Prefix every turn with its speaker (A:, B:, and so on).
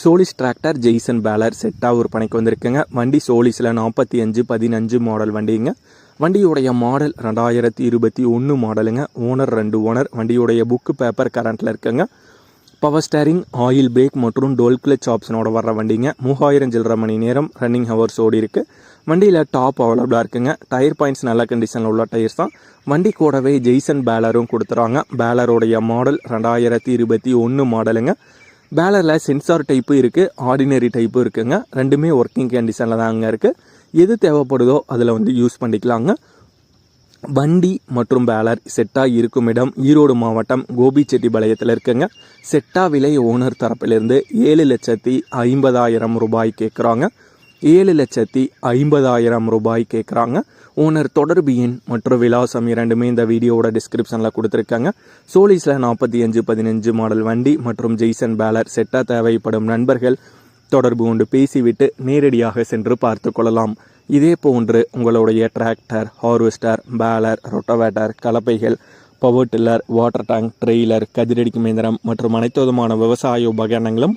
A: Cholis tractor Jaison baler செட்டாக ஒரு பணிக்கு வந்திருக்குங்க. வண்டி சோலிஸில் நாற்பத்தி அஞ்சு பதினஞ்சு மாடல் வண்டிங்க. வண்டியுடைய மாடல் ரெண்டாயிரத்தி இருபத்தி ஒன்று மாடலுங்க ஓனர் ரெண்டு ஓனர் வண்டியுடைய புக்கு பேப்பர் கரண்ட்டில் இருக்குங்க. பவர் ஸ்டேரிங் ஆயில் பிரேக் மற்றும் டோல் கிளச் ஆப்ஷனோட வர்ற வண்டிங்க. மூவாயிரம் சில்லரை மணி நேரம் ரன்னிங் ஹவர்ஸ் ஓடி இருக்கு. வண்டியில் டாப் அவைலபிளாக இருக்குங்க. டயர் பாயிண்ட்ஸ் நல்ல கண்டிஷனில் உள்ள டயர்ஸ் தான். வண்டி கூடவே ஜெய்சன் பேலரும் கொடுத்துறாங்க. பேலருடைய மாடல் ரெண்டாயிரத்தி இருபத்தி ஒன்று மாடலுங்க பேலரில் சென்சார் டைப்பு இருக்குது ஆர்டினரி டைப்பு இருக்குங்க. ரெண்டுமே ஒர்க்கிங் கண்டிஷனில் தாங்க இருக்குது எது தேவைப்படுதோ அதில் வந்து யூஸ் பண்ணிக்கலாங்க. வண்டி மற்றும் பேலர் செட்டாக இருக்கும் இடம் ஈரோடு மாவட்டம் கோபிச்செட்டிபாளையத்தில் இருக்குங்க. செட்டா விலை ஓனர் தரப்பிலிருந்து ஏழு லட்சத்தி ஐம்பதாயிரம் ரூபாய் கேட்குறாங்க ஏழு லட்சத்தி ஐம்பதாயிரம் ரூபாய் கேட்குறாங்க ஓனர் தொடர்பு எண் மற்றும் விலாசம் இரண்டுமே இந்த வீடியோவோட டிஸ்கிரிப்ஷனில் கொடுத்துருக்காங்க. சோலிஸில் நாற்பத்தி அஞ்சு பதினஞ்சு மாடல் வண்டி மற்றும் ஜெய்சன் பேலர் செட்டாக தேவைப்படும் நண்பர்கள் தொடர்பு கொண்டு பேசிவிட்டு நேரடியாக சென்று பார்த்து கொள்ளலாம். இதே போன்று உங்களுடைய tractor harvester baler rotavator கலப்பைகள் power tiller water tank trailer கதிரடிக்கும் இயந்திரம் மற்றும் அனைத்து விதமான விவசாய உபகரணங்களும்